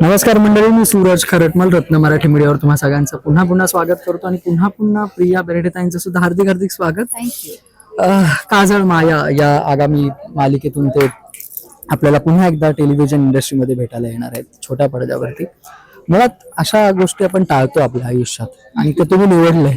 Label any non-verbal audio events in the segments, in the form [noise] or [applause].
नमस्कार मंडळी मी सूरज खरटमल रत्न मराठी मीडियावर तुम्हा सगळ्यांचं पुन्हा पुन्हा स्वागत करतो आणि पुन्हा पुन्हा प्रिया बेर्डेताईंचं सुद्धा हार्दिक हार्दिक स्वागत. काजळ माया या आगामी मालिकेतून ते आपल्याला पुन्हा एकदा टेलिव्हिजन इंडस्ट्रीमध्ये भेटायला येणार आहेत छोट्या पडद्यावरती. मुळात अशा गोष्टी आपण टाळतो आपल्या आयुष्यात आणि ते तुम्ही निवडलंय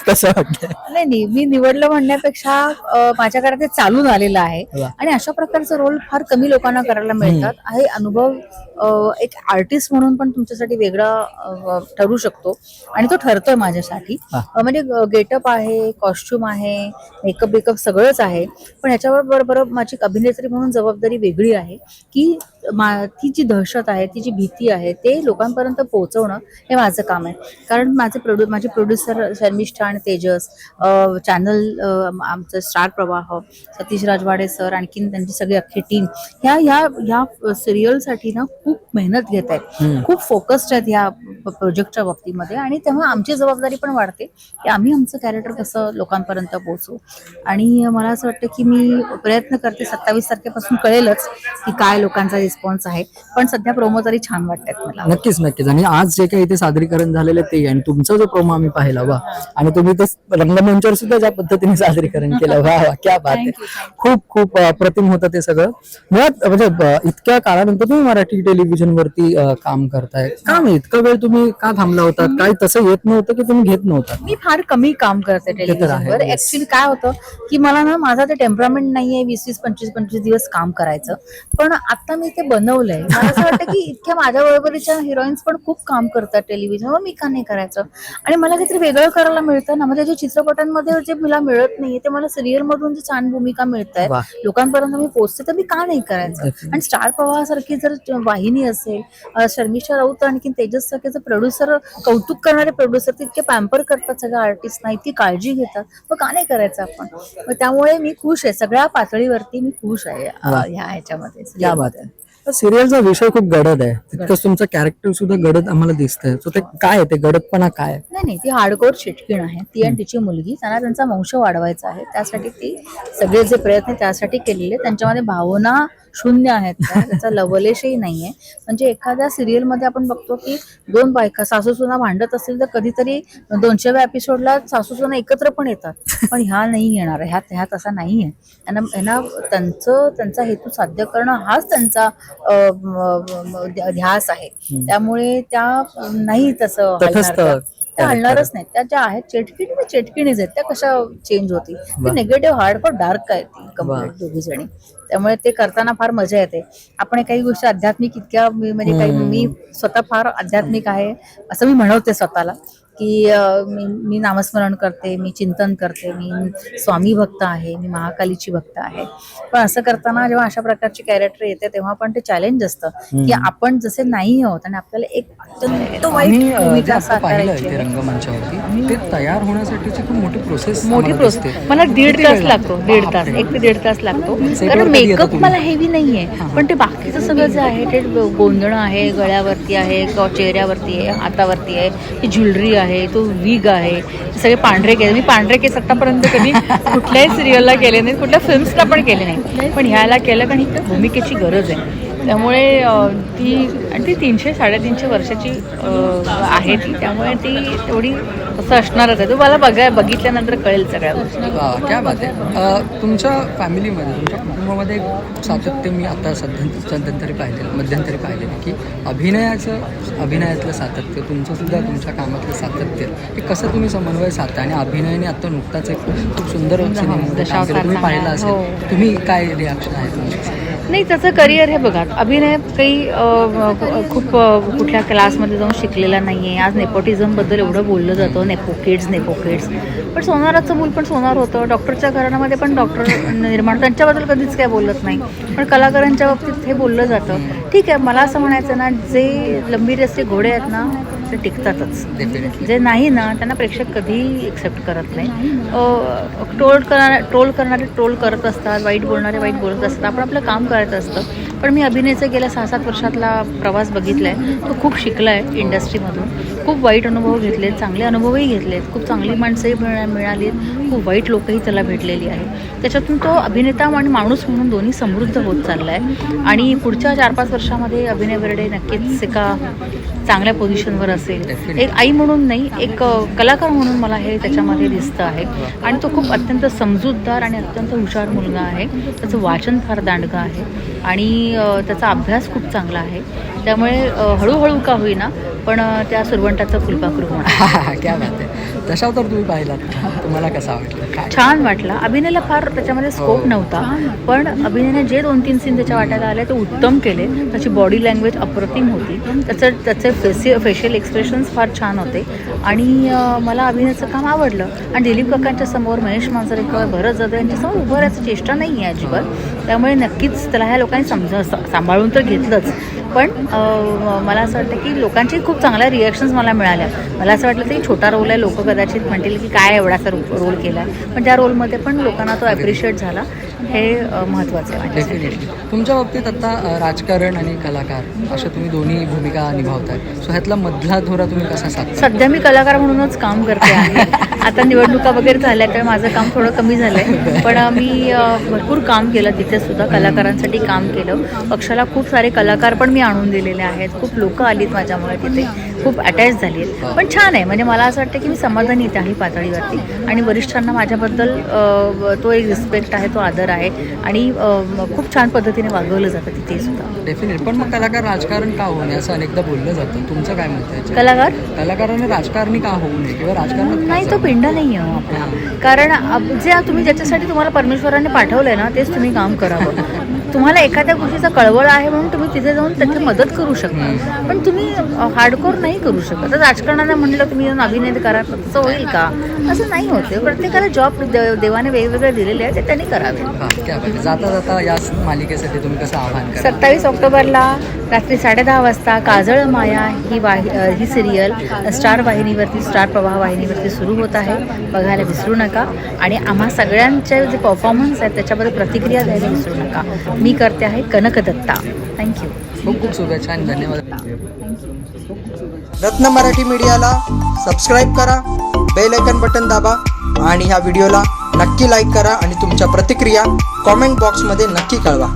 [laughs] कसं वाटतंय. नाही नाही मी निवडलं म्हणण्यापेक्षा अं, माझ्याकडे ते चालून आलेलं आहे. वा. आणि अशा प्रकारचे रोल फार कमी लोकांना करायला मिळतात. हे अनुभव अं, एक आर्टिस्ट म्हणून पण तुमच्यासाठी वेगळा अं, ठरू शकतो. आणि तो ठरतोय माझ्यासाठी. अं, म्हणजे गेटअप आहे कॉस्ट्युम आहे मेकअप बेकअप सगळंच आहे. पण ह्याच्यावर बरोबर माझी एक अभिनेत्री म्हणून जबाबदारी वेगळी आहे की मा- ती जी दहशत आहे ती जी भीती आहे ते लोकांपर्यंत पोहोचवणं हे माझं काम आहे. कारण माझे प्रोड्यु माझे प्रोड्युसर शर्मिष्ठा आणि तेजस चॅनल आमचं स्टार प्रवाह सतीश राजवाडे सर आणखीन त्यांची सगळी अख्खी टीम ह्या ह्या ह्या सिरियलसाठी ना खूप मेहनत घेत आहेत. खूप फोकस्ड आहेत ह्या प्रोजेक्टच्या बाबतीमध्ये आणि तेव्हा आमची जबाबदारी पण वाढते की आम्ही आमचं कॅरेक्टर कसं लोकांपर्यंत पोहोचू आणि मला असं वाटतं की मी प्रयत्न करते सत्तावीस तारखेपासून कळेलच की काय लोकांचा रिस्पॉन्स आहे. पण सध्या प्रोमो तरी छान वाटतात मला. नक्कीच नक्कीच. आणि आज जे काही इथे सादरीकरण झालेलं ते आणि तुमचा जो प्रोमो आम्ही पाहिला वा. आणि तुम्ही तर रंगमंचावर सुद्धा ज्या पद्धतीने सादरीकरण केलं. [laughs] वा वा क्या बात आहे. खूप खूप अप्रतिम होतं ते सगळं. मुळात म्हणजे इतक्या काळानंतर तुम्ही मराठी टेलिव्हिजन वरती काम करताय. का नाही? इतका वेळ तुम्ही का थांबला होता? काय तसं येत नव्हतं की तुम्ही घेत नव्हता? मी फार कमी काम करते टेलिव्हिजनवर. ऍक्च्युली काय होतं की मला ना माझा ते टेम्परामेंट नाहीये वीस वीस पंचवीस पंचवीस दिवस काम करायचं. पण आता मी ते बनवलंय. मला असं वाटतं की इतक्या माझ्या बरोबरीच्या हिरोईन्स पण खूप काम करतात टेलिव्हिजनवर. मी का नाही करायचं? आणि मला काहीतरी वेगळं करायला मिळतं ना म्हणजे जे चित्रपटांमध्ये जे मला मिळत नाहीये ते मला सिरियल मधून जी छान भूमिका मिळत आहेत वा. लोकांपर्यंत मी पोहोचते तर मी का नाही करायचं. आणि स्टार प्रवाहासारखी जर वाहिनी असेल अ, शर्मिष्ठा राऊत आणखी तेजस सारखे जर प्रोड्युसर कौतुक करणारे प्रोड्युसर तितके पॅम्पर करतात सगळ्या आर्टिस्टना इतकी काळजी घेतात मग का नाही करायचं आपण त्यामुळे मी खुश आहे सगळ्या पातळीवरती मी खुश आहे. ह्या ह्याच्यामध्ये आहे सिरियलचा विषय खूप गडद आहे. तितकंच तुमचं कॅरेक्टर सुद्धा गडद आम्हाला दिसतंय. सो ते काय आहे? ते गडदपणा काय आहे? नाही नाही ती हार्डकोर चिटकीण आहे. ती आणि तिची मुलगी त्यांना त्यांचा वंश वाढवायचा आहे. त्यासाठी ती सगळे जे प्रयत्न त्यासाठी केलेले त्यांच्यामध्ये भावना शून्य आहेत त्या. त्याचा लवलेशही नाहीये. म्हणजे एखाद्या सिरियलमध्ये आपण बघतो की दोन बायका सासू सुना भांडत असतील तर कधीतरी दोनशेव्या एपिसोडला सासू सुना एकत्र पण येतात. पण ह्या नाही येणार. ह्यात ह्यात असा नाहीये. त्यांना यांना त्यांचं त्यांचा हेतू साध्य करणं हाच त्यांचा ध्यास आहे. त्यामुळे त्या नाही तसं त्या. हलणारच नाही त्या ज्या आहेत चिटकीण त्या चिटकीणीच आहेत त्या कशा चेंज होती ती निगेटिव्ह हार्ड पण डार्क आहे ती कंप्लीट दोघी जणी. त्यामुळे ते करताना फार मजा येते. आपण काही गोष्टी आध्यात्मिक इतक्या म्हणजे काही मी स्वतः फार आध्यात्मिक आहे असं मी म्हणवते स्वतःला. की मी मी नामस्मरण करते मी चिंतन करते मी स्वामी भक्त आहे मी महाकालीची भक्त आहे. पण असं करताना जेव्हा अशा प्रकारची कॅरेक्टर येते तेव्हा पण ते चॅलेंज असतं. की आपण जसे नाही आहोत आणि आपल्याला एक अत्यंत वाईट. रंगमंचावरती ते तयार होण्यासाठीची खूप मोठी प्रोसेस मोठी प्रोसेस मला दीड तास लागतो? दीड तास एक ते दीड तास लागतो. कारण मेकअप? मला हेवी नाहीये. पण ते बाकीचं सगळं जे आहे ते गोंधळ आहे गळ्यावरती आहे किंवा चेहऱ्यावरती आहे हातावरती आहे ज्वेलरी आहे. तो विग आहे सगळे पांढरे केस मी पांढरे केस आतापर्यंत कधी कुठल्याही सिरियलला केले नाही कुठल्या फिल्म्सला पण केले नाही पण ह्याला केलं कारण ही भूमिकेची गरज आहे. त्यामुळे ती आणि ती तीनशे साडेतीनशे वर्षाची आहे ती. त्यामुळे ती तेवढी असं असणारच आहे. तो मला बघा बघितल्यानंतर कळेल सगळ्या गोष्टी. क्या बात आहे. तुमच्या फॅमिलीमध्ये तुमच्या कुटुंबामध्ये सातत्य मी आता सध्या सध्यांतरी पाहिलेलं मध्यंतरी पाहिलेलं की अभिनयाचं अभिनयातलं सातत्य तुमचं सुद्धा तुमच्या कामातलं सातत्य हे कसं तुम्ही समन्वय साधता? आणि अभिनयाने आता नुकताच एक खूप सुंदर केलं. तुम्ही पाहिलं हो. असेल तुम्ही काय रिॲक्शन आहे तुमचं नाही त्याचं करिअर हे बघा अभिनय काही खूप कुठल्या क्लासमध्ये जाऊन शिकलेला नाही आहे आज नेपोटिझमबद्दल एवढं बोललं जातं नेपो किड्स नेपो किड्स पण सोनाराचं मूल पण सोनार होतं. डॉक्टरच्या घराण्यामध्ये पण डॉक्टर निर्माण त्यांच्याबद्दल कधीच काय बोलत नाही. पण कलाकारांच्या बाबतीत हे बोललं जातं. ठीक आहे मला असं म्हणायचं ना जे लंबी रस्ते घोडे आहेत ना ते टिकतातच. डेफिनेटली जे नाही ना त्यांना प्रेक्षक कधीही एक्सेप्ट करत नाही. ट्रोल करणारे ट्रोल करणारे ट्रोल करत असतात वाईट बोलणारे वाईट बोलत असतात. आपण आपलं काम करायचं असतं. पण मी अभिनयचा गेल्या सहा सात वर्षातला प्रवास बघितला आहे तो खूप शिकला आहे इंडस्ट्रीमधून खूप वाईट अनुभव घेतलेत चांगले अनुभवही घेतलेत. खूप चांगली माणसंही मिळा मिळालीत. खूप वाईट लोकही त्याला भेटलेली आहे त्याच्यातून तो अभिनेता आणि माणूस म्हणून दोन्ही समृद्ध होत चालला आहे आणि पुढच्या चार पाच वर्षामध्ये अभिनय बेर्डे नक्कीच एका चांगल्या पोझिशनवर असेल. एक आई म्हणून नाही एक कलाकार म्हणून मला हे त्याच्यामध्ये दिसतं आहे. आणि तो खूप अत्यंत समजूतदार आणि अत्यंत हुशार मुलगा आहे. त्याचं वाचन फार दांडगं आहे. आणि त्याचा अभ्यास खूप चांगला आहे. त्यामुळे हळूहळू का होईना पण त्या सुरवंटाचं फुलपाखरू होणार. [laughs] क्या बात आहे. दशावतार तुम्ही पाहिलात. तुम्हाला कसा वाटलं? छान वाटला. अभिनयला फार त्याच्यामध्ये स्कोप हो. नव्हता. पण अभिनयने जे दोन तीन सीन त्याच्या वाट्याला आले ते उत्तम केले. त्याची बॉडी लँग्वेज अप्रतिम होती. त्याचं त्याचे फेसि फेशियल एक्सप्रेशन्स फार छान होते. आणि मला अभिनयाचं काम आवडलं. आणि दिलीप काकांच्या समोर महेश मांजरेकर भरत जाधव यांच्यासमोर उभं राहायचं चेष्टा नाही आहे अजिबात. त्यामुळे नक्कीच त्याला ह्या लोकांनी समजा सांभाळून तर घेतलंच. पण मला असं वाटतं की लोकांची खूप चांगल्या रिॲक्शन्स मला मिळाल्या. मला असं वाटलं की छोटा रोल आहे लोक कदाचित म्हणतील की काय एवढासा रोल केला आहे पण त्या रोलमध्ये पण लोकांना तो ॲप्रिशिएट झाला. हे महत्त्वाचं आहे. तुमच्या बाबतीत आता राजकारण आणि कलाकार अशा तुम्ही दोन्ही भूमिका निभावताय सो ह्यातला मधला धोरा तुम्ही कसा साधता? सध्या मी कलाकार म्हणूनच काम करते आहे [laughs] आता निवडणुका वगैरे झाल्या तर माझं काम थोडं कमी झालं आहे पण मी भरपूर काम केलं तिथे सुद्धा कलाकारांसाठी काम केलं. पक्षाला खूप सारे कलाकार पण मी आणून दिलेले आहेत. खूप लोक आलीत माझ्यामुळे तिथे. खूप अटॅच झाली आहेत पण छान आहे. म्हणजे मला असं वाटतं की मी समाधानी आहे त्याही पातळीवरती. आणि वरिष्ठांना माझ्याबद्दल तो एक रिस्पेक्ट आहे तो आदर आहे. आणि खूप छान पद्धतीने वागवलं जातं तिथे सुद्धा. डेफिनेट पण मग कलाकार राजकारण का होऊ नये असं अनेकदा बोललं जातं. तुमचं काय मत आहे याच्यावर? कलाकार? कलाकाराने राजकारणी का होऊ नये? किंवा राजकारणात का नाही तो? पिंड नाही आहे हो आपला. कारण जे तुम्ही ज्याच्यासाठी तुम्हाला परमेश्वराने पाठवलंय ना तेच तुम्ही काम करावं. तुम्हाला एखाद्या गोष्टीचा कळवळ आहे म्हणून तुम्ही तिथे जाऊन त्याची मदत करू शकता. पण तुम्ही हार्डकोर नाही करू शकत. तर राजकारणाला म्हणलं तुम्ही येऊन अभिनय करा तसं होईल का? असं नाही होते प्रत्येकाला जॉब देवाने वेगवेगळे दिलेले आहेत ते त्यांनी करावे. जाता जाता या मालिकेसाठी तुम्ही कसं आव्हान करा सत्तावीस ऑक्टोबरला रात्री साडेदहा वाजता काजळ माया ही वाहि ही सिरियल स्टार वाहिनीवरती स्टार प्रवाह वाहिनीवरती सुरू होत आहे. बघायला विसरू नका. आणि आम्हा सगळ्यांचे जे परफॉर्मन्स आहेत त्याच्याबद्दल प्रतिक्रिया द्यायला विसरू नका. मी करते आहे कनक दत्ता थँक्यू खूप खूप शुभेच्छा आणि धन्यवाद. रत्न मराठी मीडियाला सबस्क्राईब करा बेल आयकन बटन दाबा आणि ह्या व्हिडिओला नक्की लाईक करा आणि तुमच्या प्रतिक्रिया कॉमेंट बॉक्समध्ये नक्की कळवा.